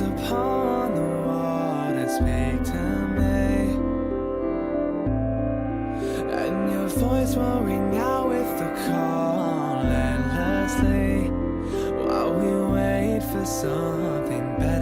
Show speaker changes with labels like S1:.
S1: Upon the wall to me. And your voice will ring out with the call endlessly While we wait for something better.